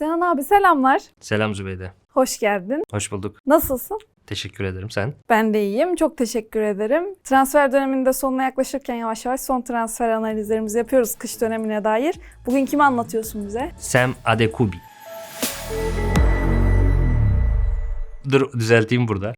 Sehan abi selamlar. Selam Zübeyde. Hoş geldin. Hoş bulduk. Nasılsın? Teşekkür ederim. Sen? Ben de iyiyim. Çok teşekkür ederim. Transfer döneminde sonuna yaklaşırken yavaş yavaş son transfer analizlerimizi yapıyoruz kış dönemine dair. Bugün kimi anlatıyorsun bize? Sam Adekubi. Dur düzelteyim burada.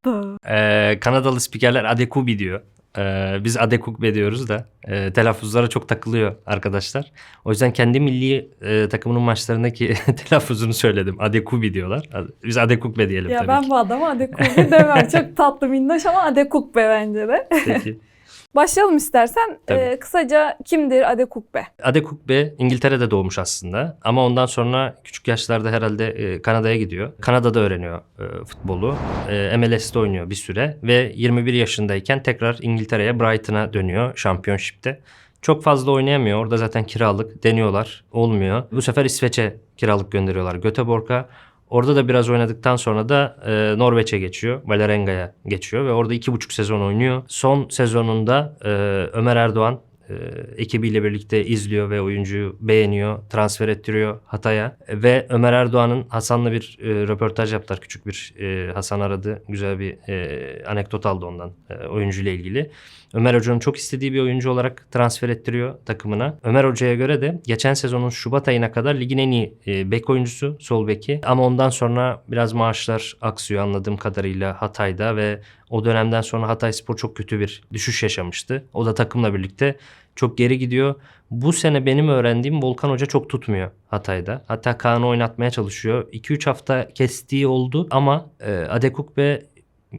Ee, Kanadalı spikerler Adekubi diyor. Ee, biz Adekugbe diyoruz da e, telaffuzlara çok takılıyor arkadaşlar. O yüzden kendi milli e, takımının maçlarındaki telaffuzunu söyledim. Adekubi diyorlar. Biz Adekugbe diyelim ya tabii ben ki. bu adama Adekugbe demem. Çok tatlı minnoş ama Adekugbe bence de. Peki. Başlayalım istersen. Ee, kısaca kimdir Adekugbe? Adekugbe İngiltere'de doğmuş aslında ama ondan sonra küçük yaşlarda herhalde e, Kanada'ya gidiyor. Kanada'da öğreniyor e, futbolu. E, MLS'de oynuyor bir süre ve 21 yaşındayken tekrar İngiltere'ye Brighton'a dönüyor Championship'te. Çok fazla oynayamıyor. Orada zaten kiralık deniyorlar. Olmuyor. Bu sefer İsveç'e kiralık gönderiyorlar Göteborg'a. Orada da biraz oynadıktan sonra da e, Norveç'e geçiyor. Vålerenga'a geçiyor ve orada iki buçuk sezon oynuyor. Son sezonunda e, Ömer Erdoğan e, ekibiyle birlikte izliyor ve oyuncuyu beğeniyor, transfer ettiriyor Hatay'a. Ve Ömer Erdoğan'ın Hasan'la bir e, röportaj yaptılar. Küçük bir e, Hasan aradı. Güzel bir e, anekdot aldı ondan e, oyuncuyla ilgili. Ömer Hoca'nın çok istediği bir oyuncu olarak transfer ettiriyor takımına. Ömer Hoca'ya göre de geçen sezonun Şubat ayına kadar ligin en iyi e, bek oyuncusu, sol beki. Ama ondan sonra biraz maaşlar aksıyor anladığım kadarıyla Hatay'da ve o dönemden sonra Hatay Spor çok kötü bir düşüş yaşamıştı. O da takımla birlikte çok geri gidiyor. Bu sene benim öğrendiğim Volkan Hoca çok tutmuyor Hatay'da. Hatta Kaan'ı oynatmaya çalışıyor. 2-3 hafta kestiği oldu ama e, Adekugbe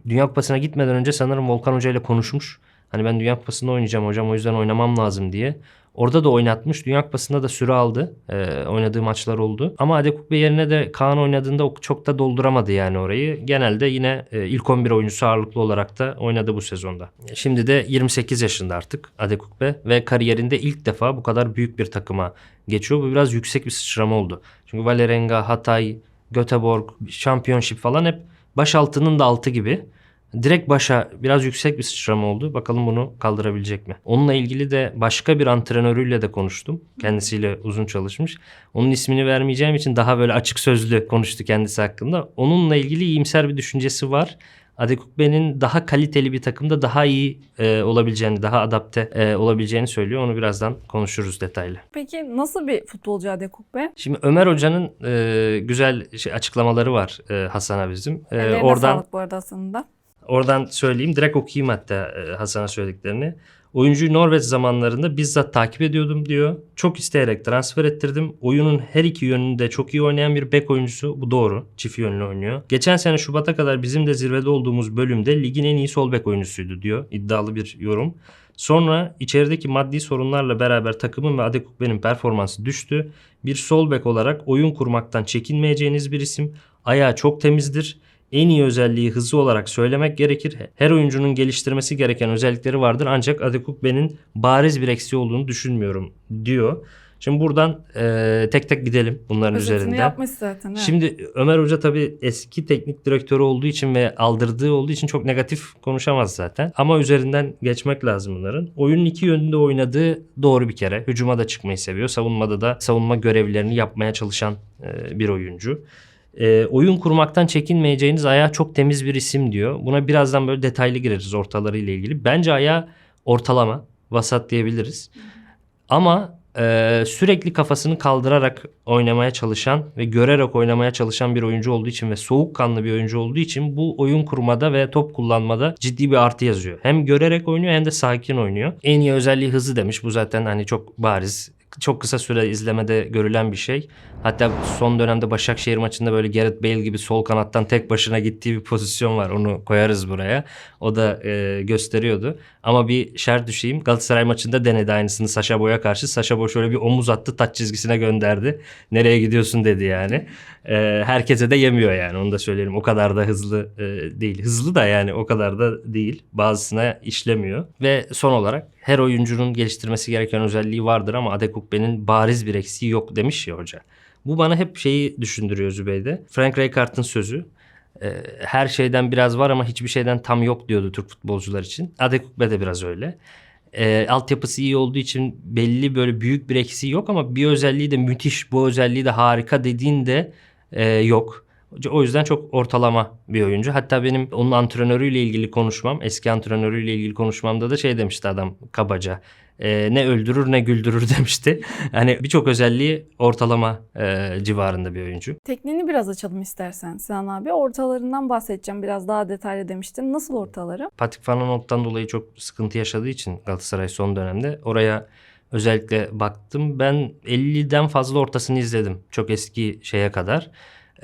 Dünya Kupası'na gitmeden önce sanırım Volkan Hoca ile konuşmuş. Hani ben Dünya Kupası'nda oynayacağım hocam o yüzden oynamam lazım diye. Orada da oynatmış. Dünya Kupası'nda da süre aldı. Ee, oynadığı maçlar oldu. Ama Adekugbe yerine de Kaan oynadığında çok da dolduramadı yani orayı. Genelde yine e, ilk 11 oyuncusu ağırlıklı olarak da oynadı bu sezonda. Şimdi de 28 yaşında artık Adekugbe ve kariyerinde ilk defa bu kadar büyük bir takıma geçiyor. Bu biraz yüksek bir sıçrama oldu. Çünkü Vålerenga, Hatay, Göteborg, Championship falan hep baş altının da altı gibi. Direkt başa biraz yüksek bir sıçrama oldu. Bakalım bunu kaldırabilecek mi? Onunla ilgili de başka bir antrenörüyle de konuştum. Kendisiyle uzun çalışmış. Onun ismini vermeyeceğim için daha böyle açık sözlü konuştu kendisi hakkında. Onunla ilgili iyimser bir düşüncesi var. Adekugbe'nin daha kaliteli bir takımda daha iyi e, olabileceğini, daha adapte e, olabileceğini söylüyor. Onu birazdan konuşuruz detaylı. Peki nasıl bir futbolcu Adekugbe? Şimdi Ömer Hoca'nın e, güzel şey, açıklamaları var e, Hasan'a bizim. E, Ellerine oradan sağlık bu arada aslında. Oradan söyleyeyim. Direkt okuyayım hatta e, Hasan'a söylediklerini. Oyuncuyu Norveç zamanlarında bizzat takip ediyordum diyor. Çok isteyerek transfer ettirdim. Oyunun her iki yönünde çok iyi oynayan bir bek oyuncusu. Bu doğru. Çift yönlü oynuyor. Geçen sene Şubat'a kadar bizim de zirvede olduğumuz bölümde ligin en iyi sol bek oyuncusuydu diyor. İddialı bir yorum. Sonra içerideki maddi sorunlarla beraber takımın ve Adekugbe'nin performansı düştü. Bir sol bek olarak oyun kurmaktan çekinmeyeceğiniz bir isim. Ayağı çok temizdir. En iyi özelliği hızlı olarak söylemek gerekir. Her oyuncunun geliştirmesi gereken özellikleri vardır ancak Adekugbe'nin bariz bir eksiği olduğunu düşünmüyorum diyor. Şimdi buradan e, tek tek gidelim bunların Özetini üzerinden. yapmış zaten. evet. Şimdi Ömer Hoca tabii eski teknik direktörü olduğu için ve aldırdığı olduğu için çok negatif konuşamaz zaten. Ama üzerinden geçmek lazım bunların. Oyunun iki yönünde oynadığı doğru bir kere. Hücuma da çıkmayı seviyor. Savunmada da savunma görevlerini yapmaya çalışan e, bir oyuncu. E, oyun kurmaktan çekinmeyeceğiniz ayağı çok temiz bir isim diyor. Buna birazdan böyle detaylı gireriz ortaları ile ilgili. Bence ayağı ortalama, vasat diyebiliriz. Ama e, sürekli kafasını kaldırarak oynamaya çalışan ve görerek oynamaya çalışan bir oyuncu olduğu için ve soğukkanlı bir oyuncu olduğu için bu oyun kurmada ve top kullanmada ciddi bir artı yazıyor. Hem görerek oynuyor hem de sakin oynuyor. En iyi özelliği hızı demiş. Bu zaten hani çok bariz. Çok kısa süre izlemede görülen bir şey. Hatta son dönemde Başakşehir maçında böyle Gareth Bale gibi sol kanattan tek başına gittiği bir pozisyon var. Onu koyarız buraya. O da e, gösteriyordu. Ama bir şart düşeyim. Galatasaray maçında denedi aynısını Saşa Boy'a karşı. Saşa Boy şöyle bir omuz attı taç çizgisine gönderdi. Nereye gidiyorsun dedi yani. E, herkese de yemiyor yani onu da söyleyelim. O kadar da hızlı e, değil. Hızlı da yani o kadar da değil. Bazısına işlemiyor. Ve son olarak her oyuncunun geliştirmesi gereken özelliği vardır ama Adekugbe'nin bariz bir eksiği yok demiş ya hoca. Bu bana hep şeyi düşündürüyor Zübeyde. Frank Rijkaard'ın sözü. Ee, her şeyden biraz var ama hiçbir şeyden tam yok diyordu Türk futbolcular için. Adekugbe de biraz öyle. Ee, altyapısı iyi olduğu için belli böyle büyük bir eksiği yok ama bir özelliği de müthiş, bu özelliği de harika dediğinde e, yok. O yüzden çok ortalama bir oyuncu. Hatta benim onun antrenörüyle ilgili konuşmam, eski antrenörüyle ilgili konuşmamda da şey demişti adam kabaca. e, ne öldürür ne güldürür demişti. Hani birçok özelliği ortalama e, civarında bir oyuncu. Tekniğini biraz açalım istersen Sinan abi. Ortalarından bahsedeceğim biraz daha detaylı demiştin. Nasıl ortaları? Patrick Van Aanholt'tan dolayı çok sıkıntı yaşadığı için Galatasaray son dönemde oraya özellikle baktım. Ben 50'den fazla ortasını izledim. Çok eski şeye kadar.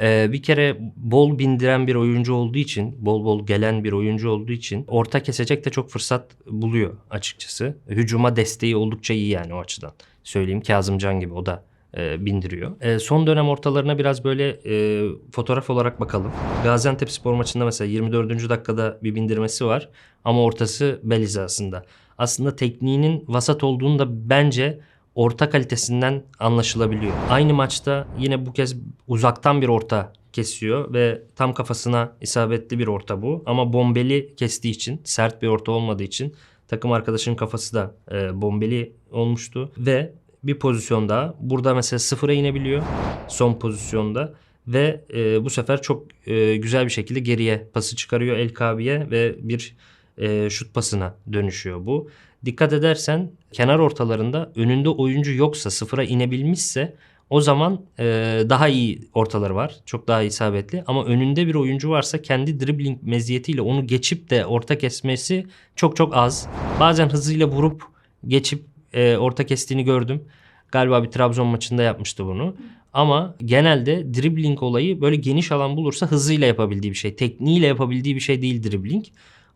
Ee, bir kere bol bindiren bir oyuncu olduğu için, bol bol gelen bir oyuncu olduğu için orta kesecek de çok fırsat buluyor açıkçası. Hücuma desteği oldukça iyi yani o açıdan. Söyleyeyim Kazımcan gibi o da e, bindiriyor. E, son dönem ortalarına biraz böyle e, fotoğraf olarak bakalım. Gaziantep spor maçında mesela 24. dakikada bir bindirmesi var ama ortası bel hizasında. Aslında tekniğinin vasat olduğunu da bence orta kalitesinden anlaşılabiliyor. Aynı maçta yine bu kez uzaktan bir orta kesiyor ve tam kafasına isabetli bir orta bu. Ama bombeli kestiği için, sert bir orta olmadığı için takım arkadaşının kafası da e, bombeli olmuştu ve bir pozisyon daha. Burada mesela sıfıra inebiliyor son pozisyonda ve e, bu sefer çok e, güzel bir şekilde geriye pası çıkarıyor El Kabi'ye ve bir e, şut pasına dönüşüyor bu. Dikkat edersen kenar ortalarında önünde oyuncu yoksa sıfıra inebilmişse o zaman e, daha iyi ortaları var. Çok daha isabetli. Ama önünde bir oyuncu varsa kendi dribbling meziyetiyle onu geçip de orta kesmesi çok çok az. Bazen hızıyla vurup geçip e, orta kestiğini gördüm. Galiba bir Trabzon maçında yapmıştı bunu. Ama genelde dribbling olayı böyle geniş alan bulursa hızıyla yapabildiği bir şey. Tekniğiyle yapabildiği bir şey değil dribbling.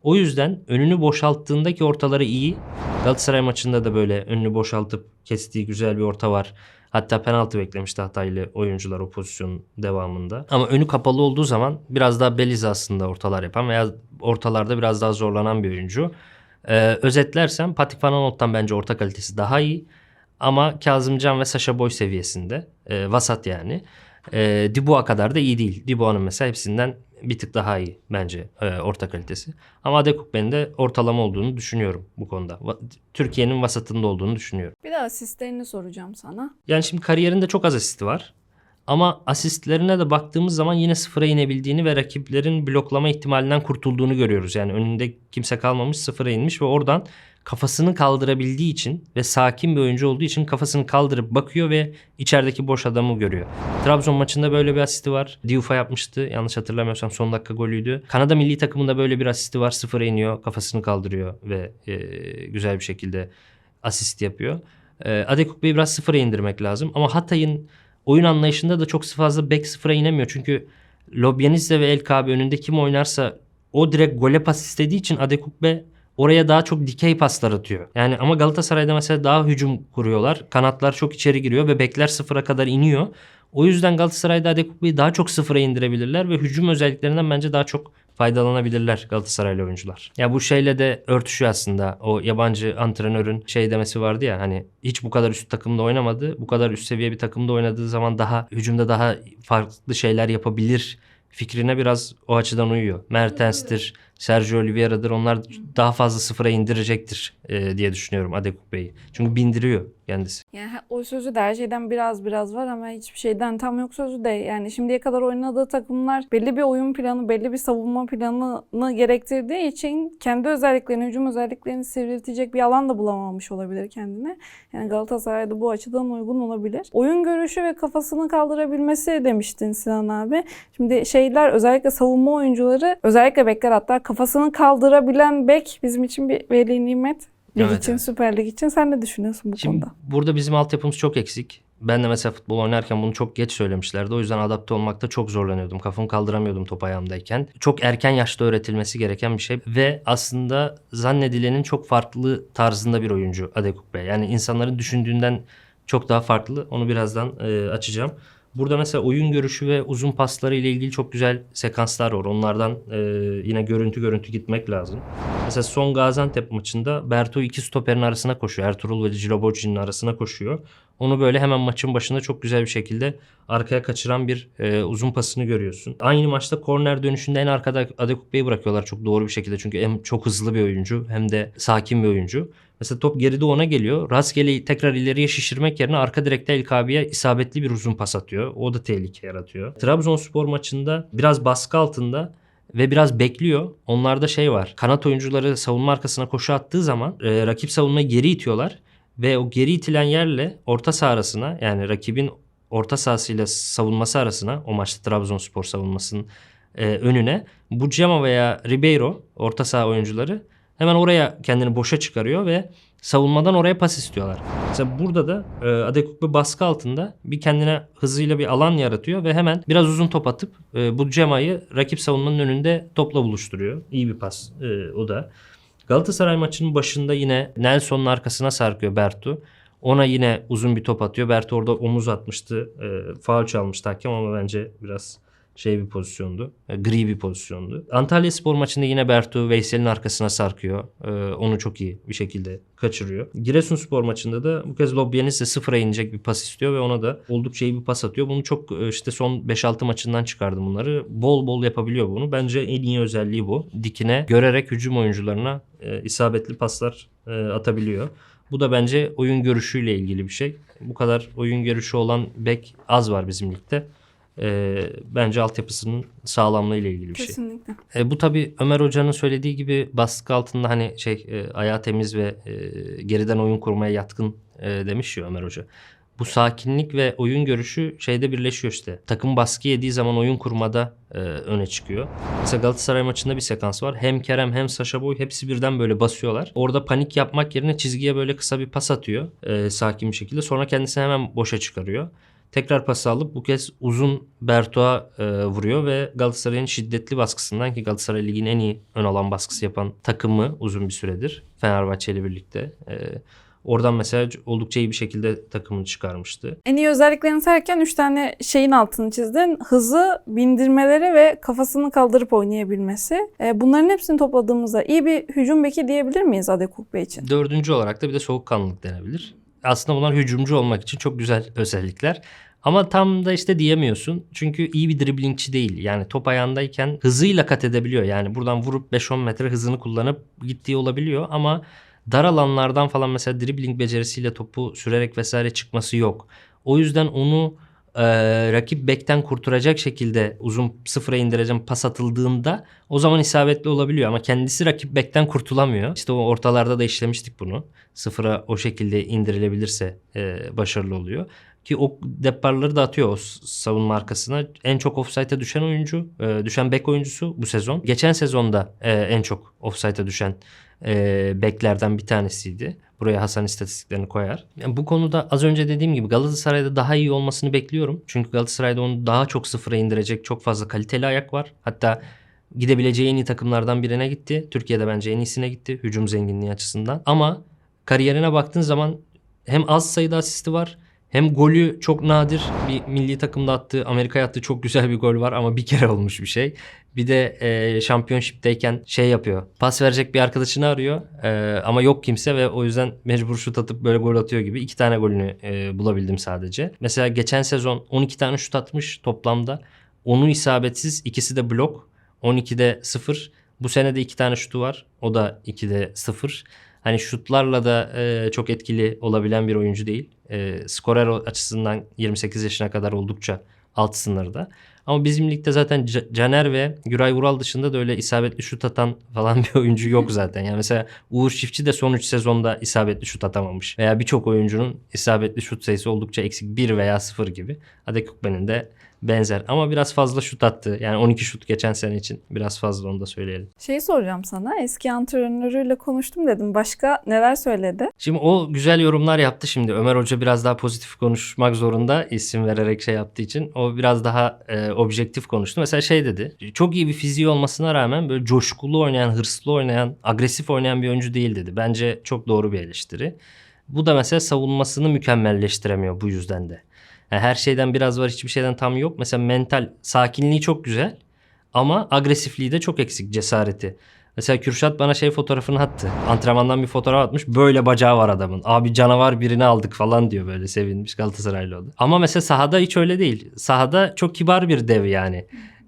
O yüzden önünü boşalttığındaki ortaları iyi. Galatasaray maçında da böyle önünü boşaltıp kestiği güzel bir orta var. Hatta penaltı beklemişti Hataylı oyuncular o pozisyonun devamında. Ama önü kapalı olduğu zaman biraz daha bel hizasında ortalar yapan veya ortalarda biraz daha zorlanan bir oyuncu. Ee, özetlersem Patrick Van Aanholt'tan bence orta kalitesi daha iyi. Ama Kazımcan ve Sasha Boy seviyesinde. Ee, vasat yani. Ee, Dibu'a kadar da iyi değil. Dibu'nun mesela hepsinden bir tık daha iyi bence e, orta kalitesi. Ama Adekukbe'nin de ortalama olduğunu düşünüyorum bu konuda. Türkiye'nin vasatında olduğunu düşünüyorum. Bir de asistlerini soracağım sana. Yani şimdi kariyerinde çok az asisti var. Ama asistlerine de baktığımız zaman yine sıfıra inebildiğini ve rakiplerin bloklama ihtimalinden kurtulduğunu görüyoruz. Yani önünde kimse kalmamış sıfıra inmiş ve oradan kafasını kaldırabildiği için ve sakin bir oyuncu olduğu için kafasını kaldırıp bakıyor ve içerideki boş adamı görüyor. Trabzon maçında böyle bir asisti var. Diouf'a yapmıştı. Yanlış hatırlamıyorsam son dakika golüydü. Kanada milli takımında böyle bir asisti var. Sıfıra iniyor, kafasını kaldırıyor ve e, güzel bir şekilde asist yapıyor. E, Adekukbe'yi biraz sıfıra indirmek lazım. Ama Hatay'ın oyun anlayışında da çok fazla back sıfıra inemiyor. Çünkü Lobyanizze ve El Kabe önünde kim oynarsa o direkt gole pas istediği için Adekukbe oraya daha çok dikey paslar atıyor. Yani ama Galatasaray'da mesela daha hücum kuruyorlar. Kanatlar çok içeri giriyor ve bekler sıfıra kadar iniyor. O yüzden Galatasaray'da Adekukbe'yi daha çok sıfıra indirebilirler ve hücum özelliklerinden bence daha çok faydalanabilirler Galatasaraylı oyuncular. Ya bu şeyle de örtüşüyor aslında. O yabancı antrenörün şey demesi vardı ya hani hiç bu kadar üst takımda oynamadı. Bu kadar üst seviye bir takımda oynadığı zaman daha hücumda daha farklı şeyler yapabilir fikrine biraz o açıdan uyuyor. Mertens'tir, Sergio Oliveira'dır onlar daha fazla sıfıra indirecektir e, diye düşünüyorum Adekukbe'yi. Çünkü bindiriyor kendisi. Yani o sözü de her şeyden biraz biraz var ama hiçbir şeyden tam yok sözü de. Yani şimdiye kadar oynadığı takımlar belli bir oyun planı, belli bir savunma planını gerektirdiği için kendi özelliklerini, hücum özelliklerini sivriltecek bir alan da bulamamış olabilir kendine. Yani Galatasaray'da bu açıdan uygun olabilir. Oyun görüşü ve kafasını kaldırabilmesi demiştin Sinan abi. Şimdi şeyler özellikle savunma oyuncuları, özellikle bekler hatta kafasını kaldırabilen bek bizim için bir veli nimet. Lig Evet, için, evet. Süper Lig için. Sen ne düşünüyorsun bu Şimdi konuda? burada bizim altyapımız çok eksik. Ben de mesela futbol oynarken bunu çok geç söylemişlerdi. O yüzden adapte olmakta çok zorlanıyordum. Kafamı kaldıramıyordum top ayağımdayken. Çok erken yaşta öğretilmesi gereken bir şey. Ve aslında zannedilenin çok farklı tarzında bir oyuncu Adekuk Bey. Yani insanların düşündüğünden çok daha farklı. Onu birazdan e, açacağım. Burada mesela oyun görüşü ve uzun pasları ile ilgili çok güzel sekanslar var. Onlardan e, yine görüntü görüntü gitmek lazım. Mesela son Gaziantep maçında Berto iki stoperin arasına koşuyor. Ertuğrul ve Ciloboci'nin arasına koşuyor. Onu böyle hemen maçın başında çok güzel bir şekilde arkaya kaçıran bir e, uzun pasını görüyorsun. Aynı maçta korner dönüşünde en arkada Adekukbe'yi bırakıyorlar çok doğru bir şekilde. Çünkü hem çok hızlı bir oyuncu hem de sakin bir oyuncu. Mesela top geride ona geliyor. Rastgele tekrar ileriye şişirmek yerine arka direkte El Kabi'ye isabetli bir uzun pas atıyor. O da tehlike yaratıyor. Trabzonspor maçında biraz baskı altında ve biraz bekliyor. Onlarda şey var. Kanat oyuncuları savunma arkasına koşu attığı zaman e, rakip savunmayı geri itiyorlar ve o geri itilen yerle orta saha arasına yani rakibin orta sahasıyla savunması arasına o maçta Trabzonspor savunmasının e, önüne Bucama veya Ribeiro orta saha oyuncuları hemen oraya kendini boşa çıkarıyor ve savunmadan oraya pas istiyorlar. Mesela burada da e, Adekukbe baskı altında bir kendine hızıyla bir alan yaratıyor ve hemen biraz uzun top atıp e, Bucama'yı rakip savunmanın önünde topla buluşturuyor. İyi bir pas e, o da. Galatasaray maçının başında yine Nelson'un arkasına sarkıyor Bertu. Ona yine uzun bir top atıyor. Bertu orada omuz atmıştı. E, faul çalmıştı hakem ama bence biraz şey bir pozisyondu. E, gri bir pozisyondu. Antalya Spor maçında yine Bertu Veysel'in arkasına sarkıyor. E, onu çok iyi bir şekilde kaçırıyor. Giresunspor maçında da bu kez Lobyenis de sıfıra inecek bir pas istiyor ve ona da oldukça iyi bir pas atıyor. Bunu çok e, işte son 5-6 maçından çıkardım bunları. Bol bol yapabiliyor bunu. Bence en iyi özelliği bu. Dikine görerek hücum oyuncularına e, isabetli paslar e, atabiliyor. Bu da bence oyun görüşüyle ilgili bir şey. Bu kadar oyun görüşü olan bek az var bizim ligde. E, bence altyapısının sağlamlığı ile ilgili bir şey. Kesinlikle. E, bu tabii Ömer Hoca'nın söylediği gibi baskı altında hani şey e, ayağı temiz ve e, geriden oyun kurmaya yatkın e, demiş ya Ömer Hoca. Bu sakinlik ve oyun görüşü şeyde birleşiyor işte. Takım baskı yediği zaman oyun kurmada e, öne çıkıyor. Mesela Galatasaray maçında bir sekans var. Hem Kerem hem Saşa Boy hepsi birden böyle basıyorlar. Orada panik yapmak yerine çizgiye böyle kısa bir pas atıyor. e, sakin bir şekilde. Sonra kendisini hemen boşa çıkarıyor. Tekrar pas alıp bu kez uzun Berto'a e, vuruyor ve Galatasaray'ın şiddetli baskısından ki Galatasaray Ligi'nin en iyi ön alan baskısı yapan takımı uzun bir süredir Fenerbahçe ile birlikte. E, oradan mesela oldukça iyi bir şekilde takımını çıkarmıştı. En iyi özelliklerini sayarken 3 tane şeyin altını çizdin. Hızı, bindirmeleri ve kafasını kaldırıp oynayabilmesi. E, bunların hepsini topladığımızda iyi bir hücum beki diyebilir miyiz Adekuk Bey için? Dördüncü olarak da bir de soğukkanlılık denebilir. Aslında bunlar hücumcu olmak için çok güzel özellikler. Ama tam da işte diyemiyorsun. Çünkü iyi bir driblingçi değil. Yani top ayağındayken hızıyla kat edebiliyor. Yani buradan vurup 5-10 metre hızını kullanıp gittiği olabiliyor. Ama dar alanlardan falan mesela dribbling becerisiyle topu sürerek vesaire çıkması yok. O yüzden onu e, rakip bekten kurtaracak şekilde uzun sıfıra indireceğim pas atıldığında o zaman isabetli olabiliyor ama kendisi rakip bekten kurtulamıyor. İşte o ortalarda da işlemiştik bunu. Sıfıra o şekilde indirilebilirse e, başarılı oluyor. Ki o deparları da atıyor o savunma arkasına. En çok offside'e düşen oyuncu, e, düşen bek oyuncusu bu sezon. Geçen sezonda e, en çok offside'e düşen e, beklerden bir tanesiydi. Buraya Hasan istatistiklerini koyar. Yani bu konuda az önce dediğim gibi Galatasaray'da daha iyi olmasını bekliyorum. Çünkü Galatasaray'da onu daha çok sıfıra indirecek çok fazla kaliteli ayak var. Hatta gidebileceği en iyi takımlardan birine gitti. Türkiye'de bence en iyisine gitti hücum zenginliği açısından. Ama kariyerine baktığın zaman hem az sayıda asisti var hem golü çok nadir bir milli takımda attığı, Amerika'ya attığı çok güzel bir gol var ama bir kere olmuş bir şey. Bir de e, şampiyonşipteyken şey yapıyor. Pas verecek bir arkadaşını arıyor e, ama yok kimse ve o yüzden mecbur şut atıp böyle gol atıyor gibi. iki tane golünü e, bulabildim sadece. Mesela geçen sezon 12 tane şut atmış toplamda. Onu isabetsiz, ikisi de blok. 12'de 0. Bu sene de 2 tane şutu var. O da 2'de 0. Hani şutlarla da e, çok etkili olabilen bir oyuncu değil. E, skorer açısından 28 yaşına kadar oldukça alt sınırda. Ama bizim ligde zaten C- Caner ve Güray Vural dışında da öyle isabetli şut atan falan bir oyuncu yok zaten. Yani mesela Uğur Çiftçi de son 3 sezonda isabetli şut atamamış. Veya birçok oyuncunun isabetli şut sayısı oldukça eksik 1 veya 0 gibi. Adekukbe'nin de benzer ama biraz fazla şut attı. Yani 12 şut geçen sene için biraz fazla onu da söyleyelim. Şeyi soracağım sana. Eski antrenörüyle konuştum dedim. Başka neler söyledi? Şimdi o güzel yorumlar yaptı şimdi. Ömer Hoca biraz daha pozitif konuşmak zorunda isim vererek şey yaptığı için. O biraz daha e, objektif konuştu. Mesela şey dedi. Çok iyi bir fiziği olmasına rağmen böyle coşkulu oynayan, hırslı oynayan, agresif oynayan bir oyuncu değil dedi. Bence çok doğru bir eleştiri. Bu da mesela savunmasını mükemmelleştiremiyor bu yüzden de. Yani her şeyden biraz var, hiçbir şeyden tam yok. Mesela mental sakinliği çok güzel ama agresifliği de çok eksik, cesareti. Mesela Kürşat bana şey fotoğrafını attı. Antrenmandan bir fotoğraf atmış. Böyle bacağı var adamın. Abi canavar birini aldık falan diyor böyle sevinmiş Galatasaraylı oldu. Ama mesela sahada hiç öyle değil. Sahada çok kibar bir dev yani.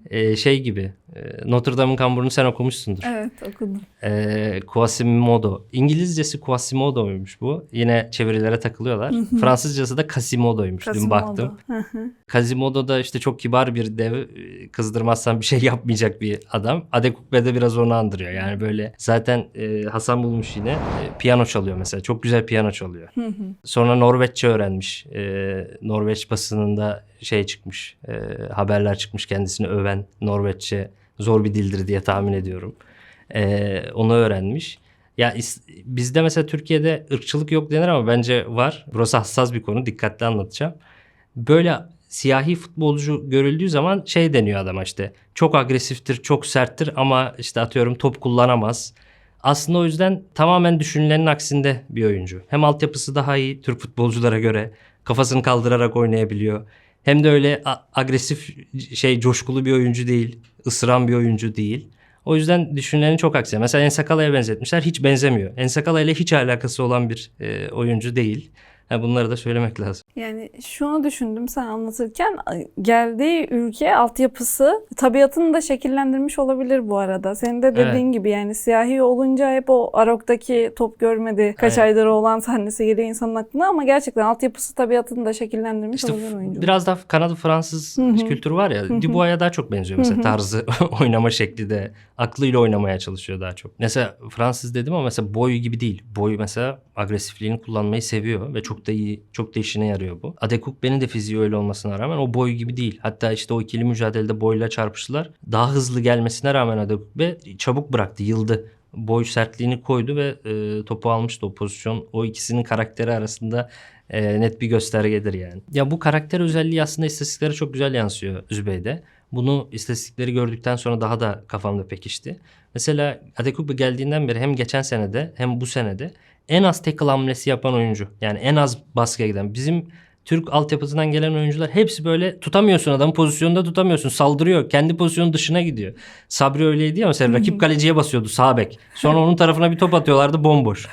Ee, şey gibi. E, Notre Dame'ın kamburunu sen okumuşsundur. Evet okudum. Ee, Quasimodo. İngilizcesi Quasimodo'ymuş bu. Yine çevirilere takılıyorlar. Fransızcası da Quasimodo'ymuş. Dün baktım. Hı. Quasimodo da işte çok kibar bir dev. Ee, Kızdırmazsan bir şey yapmayacak bir adam. Adekukbe de biraz onu andırıyor. Yani böyle zaten e, Hasan bulmuş yine. E, piyano çalıyor mesela. Çok güzel piyano çalıyor. Sonra Norveççe öğrenmiş. Ee, Norveç basınında şey çıkmış. e, haberler çıkmış kendisini öven Norveççe zor bir dildir diye tahmin ediyorum. Ee, onu öğrenmiş. Ya bizde mesela Türkiye'de ırkçılık yok denir ama bence var. Burası hassas bir konu. Dikkatli anlatacağım. Böyle siyahi futbolcu görüldüğü zaman şey deniyor adama işte. Çok agresiftir, çok serttir ama işte atıyorum top kullanamaz. Aslında o yüzden tamamen düşünülenin aksinde bir oyuncu. Hem altyapısı daha iyi Türk futbolculara göre. Kafasını kaldırarak oynayabiliyor. Hem de öyle agresif şey coşkulu bir oyuncu değil. Isıran bir oyuncu değil. O yüzden düşünülenin çok aksine. Mesela Ensakala'ya benzetmişler. Hiç benzemiyor. Ensakala ile hiç alakası olan bir e, oyuncu değil. Ha, bunları da söylemek lazım. Yani şunu düşündüm sen anlatırken geldiği ülke altyapısı tabiatını da şekillendirmiş olabilir bu arada. Senin de dediğin gibi yani siyahi olunca hep o Arok'taki top görmedi. Kaç Evet. aydır olan sahnesi geliyor insanın aklına ama gerçekten altyapısı tabiatını da şekillendirmiş İşte olabilir oyuncu. biraz daha Kanada Fransız kültürü var ya. Dubois'a daha çok benziyor mesela tarzı oynama şekli de aklıyla oynamaya çalışıyor daha çok. Mesela Fransız dedim ama mesela boy gibi değil. Boy mesela agresifliğini kullanmayı seviyor ve çok da iyi, çok da işine yarıyor bu. Adekukbe'nin de fiziği öyle olmasına rağmen o boy gibi değil. Hatta işte o ikili mücadelede boyla çarpıştılar. Daha hızlı gelmesine rağmen Adekukbe çabuk bıraktı, yıldı. Boy sertliğini koydu ve e, topu almıştı o pozisyon. O ikisinin karakteri arasında e, net bir göstergedir yani. Ya bu karakter özelliği aslında istatistiklere çok güzel yansıyor Zübeyde. Bunu istatistikleri gördükten sonra daha da kafamda pekişti. Mesela Adekugbe geldiğinden beri hem geçen senede hem bu senede en az tackle hamlesi yapan oyuncu. Yani en az baskıya giden. Bizim Türk altyapısından gelen oyuncular hepsi böyle tutamıyorsun adamı pozisyonda tutamıyorsun. Saldırıyor. Kendi pozisyonun dışına gidiyor. Sabri öyleydi ya mesela rakip kaleciye basıyordu sağ bek. Sonra onun tarafına bir top atıyorlardı bomboş.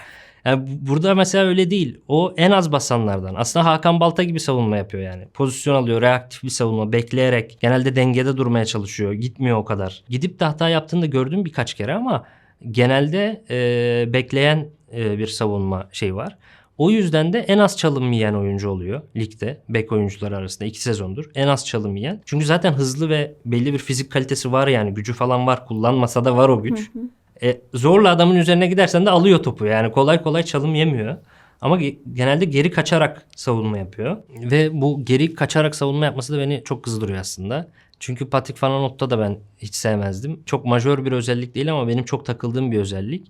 Yani bu- burada mesela öyle değil. O en az basanlardan. Aslında Hakan Balta gibi savunma yapıyor yani. Pozisyon alıyor, reaktif bir savunma, bekleyerek. Genelde dengede durmaya çalışıyor. Gitmiyor o kadar. Gidip de hata yaptığını da gördüm birkaç kere ama genelde e, bekleyen e, bir savunma şey var. O yüzden de en az çalım yiyen oyuncu oluyor ligde. Bek oyuncuları arasında iki sezondur. En az çalım yiyen. Çünkü zaten hızlı ve belli bir fizik kalitesi var yani. Gücü falan var. Kullanmasa da var o güç. E, zorla adamın üzerine gidersen de alıyor topu. Yani kolay kolay çalım yemiyor. Ama ge- genelde geri kaçarak savunma yapıyor. Ve bu geri kaçarak savunma yapması da beni çok kızdırıyor aslında. Çünkü Patrick Van Aanholt'ta da ben hiç sevmezdim. Çok majör bir özellik değil ama benim çok takıldığım bir özellik.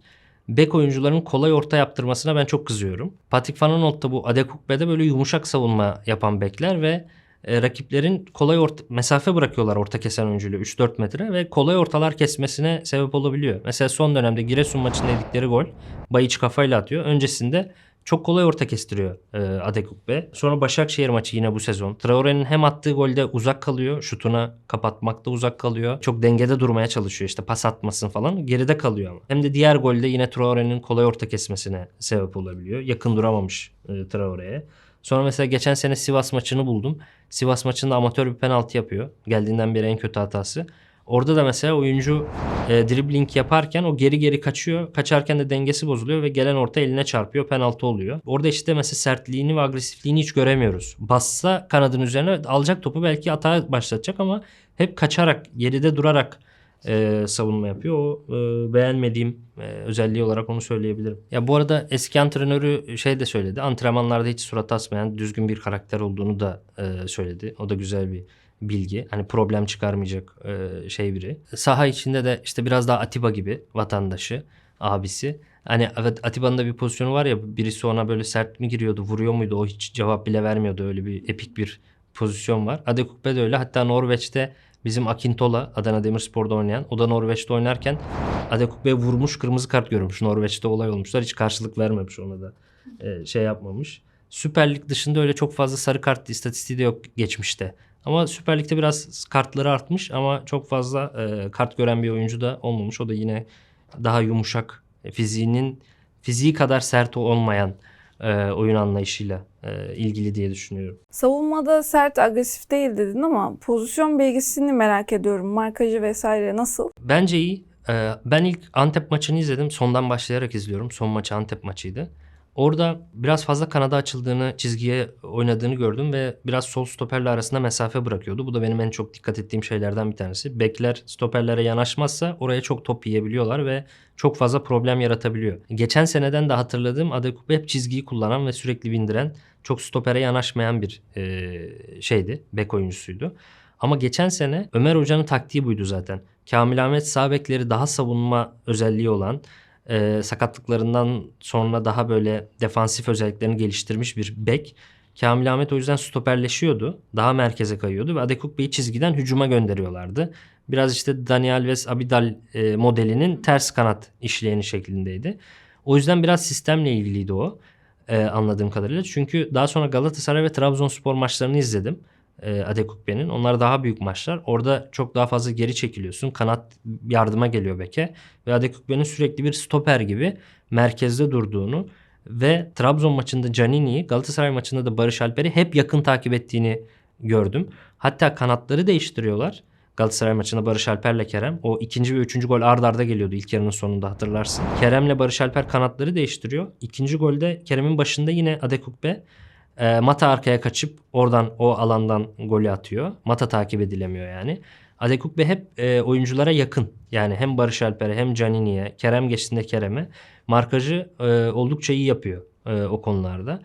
Bek oyuncuların kolay orta yaptırmasına ben çok kızıyorum. Patrick Van Aanholt da bu Adekukbe'de böyle yumuşak savunma yapan bekler ve e, rakiplerin kolay orta, mesafe bırakıyorlar orta kesen oyuncuyla 3-4 metre ve kolay ortalar kesmesine sebep olabiliyor. Mesela son dönemde Giresun maçında yedikleri gol Bayiç kafayla atıyor. Öncesinde çok kolay orta kestiriyor e, Adekukbe. Sonra Başakşehir maçı yine bu sezon. Traore'nin hem attığı golde uzak kalıyor. Şutuna kapatmakta uzak kalıyor. Çok dengede durmaya çalışıyor işte pas atmasın falan. Geride kalıyor ama. Hem de diğer golde yine Traore'nin kolay orta kesmesine sebep olabiliyor. Yakın duramamış e, Traore'ye. Sonra mesela geçen sene Sivas maçını buldum. Sivas maçında amatör bir penaltı yapıyor. Geldiğinden beri en kötü hatası. Orada da mesela oyuncu e, dribbling yaparken o geri geri kaçıyor. Kaçarken de dengesi bozuluyor ve gelen orta eline çarpıyor. Penaltı oluyor. Orada işte mesela sertliğini ve agresifliğini hiç göremiyoruz. Bassa kanadın üzerine alacak topu belki hata başlatacak ama hep kaçarak, geride durarak e, savunma yapıyor. O e, beğenmediğim e, özelliği olarak onu söyleyebilirim. Ya bu arada eski antrenörü şey de söyledi. Antrenmanlarda hiç surat asmayan düzgün bir karakter olduğunu da e, söyledi. O da güzel bir bilgi. Hani problem çıkarmayacak e, şey biri. Saha içinde de işte biraz daha Atiba gibi vatandaşı, abisi. Hani Atiba'nın da bir pozisyonu var ya birisi ona böyle sert mi giriyordu, vuruyor muydu? O hiç cevap bile vermiyordu. Öyle bir epik bir pozisyon var. Adekukbe de öyle. Hatta Norveç'te bizim Akintola Adana Demirspor'da oynayan. O da Norveç'te oynarken Adekukbe'ye vurmuş kırmızı kart görmüş. Norveç'te olay olmuşlar. Hiç karşılık vermemiş ona da. e, şey yapmamış. Süper Lig dışında öyle çok fazla sarı kart istatistiği de yok geçmişte. Ama Süper Lig'de biraz kartları artmış ama çok fazla e, kart gören bir oyuncu da olmamış. O da yine daha yumuşak, e, fiziğinin fiziği kadar sert olmayan e, oyun anlayışıyla e, ilgili diye düşünüyorum. Savunmada sert, agresif değil dedin ama pozisyon bilgisini merak ediyorum. Markajı vesaire nasıl? Bence iyi. Ee, ben ilk Antep maçını izledim. Sondan başlayarak izliyorum. Son maçı Antep maçıydı. Orada biraz fazla kanada açıldığını, çizgiye oynadığını gördüm ve biraz sol stoperle arasında mesafe bırakıyordu. Bu da benim en çok dikkat ettiğim şeylerden bir tanesi. Bekler stoperlere yanaşmazsa oraya çok top yiyebiliyorlar ve çok fazla problem yaratabiliyor. Geçen seneden de hatırladığım Adekupe hep çizgiyi kullanan ve sürekli bindiren, çok stopere yanaşmayan bir e, şeydi, bek oyuncusuydu. Ama geçen sene Ömer Hoca'nın taktiği buydu zaten. Kamil Ahmet sağ bekleri daha savunma özelliği olan, e, sakatlıklarından sonra daha böyle defansif özelliklerini geliştirmiş bir bek. Kamil Ahmet o yüzden stoperleşiyordu. Daha merkeze kayıyordu ve Adekukbe'yi çizgiden hücuma gönderiyorlardı. Biraz işte Dani Alves Abidal e, modelinin ters kanat işleyeni şeklindeydi. O yüzden biraz sistemle ilgiliydi o e, anladığım kadarıyla. Çünkü daha sonra Galatasaray ve Trabzonspor maçlarını izledim e, Adekukbe'nin. Onlar daha büyük maçlar. Orada çok daha fazla geri çekiliyorsun. Kanat yardıma geliyor beke. Ve Adekukbe'nin sürekli bir stoper gibi merkezde durduğunu ve Trabzon maçında Canini'yi, Galatasaray maçında da Barış Alper'i hep yakın takip ettiğini gördüm. Hatta kanatları değiştiriyorlar. Galatasaray maçında Barış Alper'le Kerem. O ikinci ve üçüncü gol ard arda geliyordu ilk yarının sonunda hatırlarsın. Kerem'le Barış Alper kanatları değiştiriyor. İkinci golde Kerem'in başında yine Adekukbe e, Mata arkaya kaçıp oradan o alandan golü atıyor. Mata takip edilemiyor yani. Adekukbe hep e, oyunculara yakın. Yani hem Barış Alper'e hem Canini'ye, Kerem geçtiğinde Kerem'e markajı e, oldukça iyi yapıyor e, o konularda.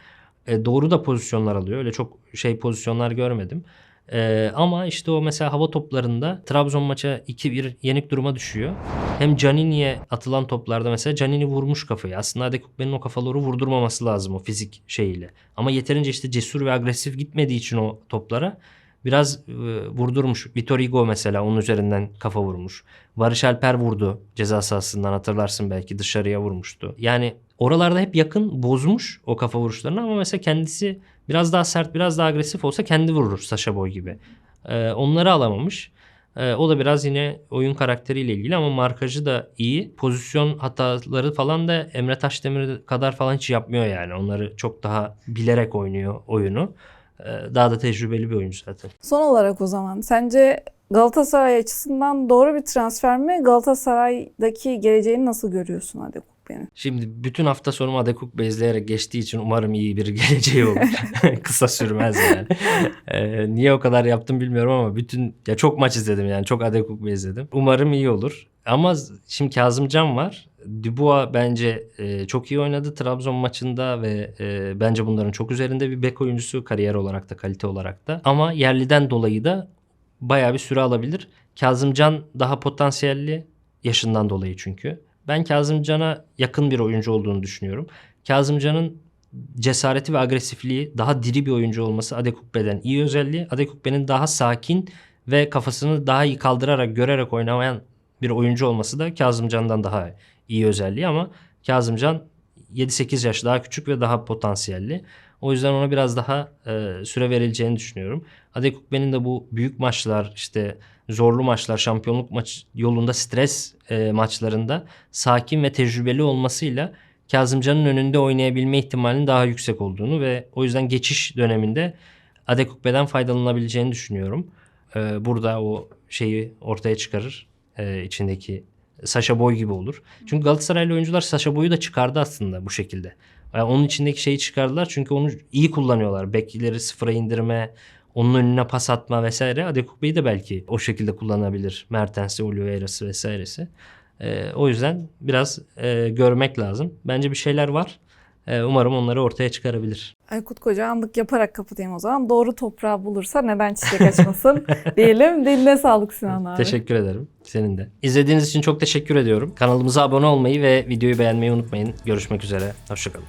E, doğru da pozisyonlar alıyor. Öyle çok şey pozisyonlar görmedim. E, ama işte o mesela hava toplarında Trabzon maça 2-1 yenik duruma düşüyor. Hem Canini'ye atılan toplarda mesela Canini vurmuş kafayı. Aslında Adekukbe'nin o kafaları vurdurmaması lazım o fizik şeyiyle. Ama yeterince işte cesur ve agresif gitmediği için o toplara biraz e, vurdurmuş. Vitor Hugo mesela onun üzerinden kafa vurmuş. Barış Alper vurdu ceza sahasından hatırlarsın belki dışarıya vurmuştu. Yani oralarda hep yakın bozmuş o kafa vuruşlarını ama mesela kendisi biraz daha sert biraz daha agresif olsa kendi vurur Sasha Boy gibi. E, onları alamamış. E, o da biraz yine oyun karakteriyle ilgili ama markajı da iyi. Pozisyon hataları falan da Emre Taşdemir kadar falan hiç yapmıyor yani. Onları çok daha bilerek oynuyor oyunu. E, daha da tecrübeli bir oyuncu zaten. Son olarak o zaman sence Galatasaray açısından doğru bir transfer mi? Galatasaray'daki geleceğini nasıl görüyorsun Adekukbe'nin? Şimdi bütün hafta sonumu Adekuk bezleyerek geçtiği için umarım iyi bir geleceği olur. Kısa sürmez yani. Ee, niye o kadar yaptım bilmiyorum ama bütün ya çok maç izledim yani çok Adekuk izledim. Umarım iyi olur. Ama şimdi Kazımcan var. Dubois bence e, çok iyi oynadı Trabzon maçında ve e, bence bunların çok üzerinde bir bek oyuncusu kariyer olarak da kalite olarak da. Ama yerliden dolayı da bayağı bir süre alabilir. Kazımcan daha potansiyelli yaşından dolayı çünkü. Ben Kazımcan'a yakın bir oyuncu olduğunu düşünüyorum. Kazımcan'ın cesareti ve agresifliği daha diri bir oyuncu olması Adekukbe'den iyi özelliği. Adekukbe'nin daha sakin ve kafasını daha iyi kaldırarak görerek oynamayan bir oyuncu olması da Kazımcan'dan daha iyi özelliği ama Kazımcan 7-8 yaş daha küçük ve daha potansiyelli. O yüzden ona biraz daha e, süre verileceğini düşünüyorum. Adekukbe'nin de bu büyük maçlar işte zorlu maçlar şampiyonluk maç yolunda stres e, maçlarında sakin ve tecrübeli olmasıyla Kazımcan'ın önünde oynayabilme ihtimalinin daha yüksek olduğunu ve o yüzden geçiş döneminde Adekukbe'den faydalanabileceğini düşünüyorum. E, burada o şeyi ortaya çıkarır e, içindeki Sasha Boy gibi olur. Çünkü Galatasaraylı oyuncular Sasha Boy'u da çıkardı aslında bu şekilde. Yani onun içindeki şeyi çıkardılar çünkü onu iyi kullanıyorlar. Bekleri sıfıra indirme, onun önüne pas atma vesaire. Adekukbe'yi de belki o şekilde kullanabilir. Mertens'i, Oliveira'sı vesairesi. Ee, o yüzden biraz e, görmek lazım. Bence bir şeyler var. Ee, umarım onları ortaya çıkarabilir. Aykut Koca anlık yaparak kapatayım o zaman. Doğru toprağı bulursa neden çiçek açmasın diyelim. Diline sağlık Sinan abi. Teşekkür ederim. Senin de. İzlediğiniz için çok teşekkür ediyorum. Kanalımıza abone olmayı ve videoyu beğenmeyi unutmayın. Görüşmek üzere. Hoşçakalın.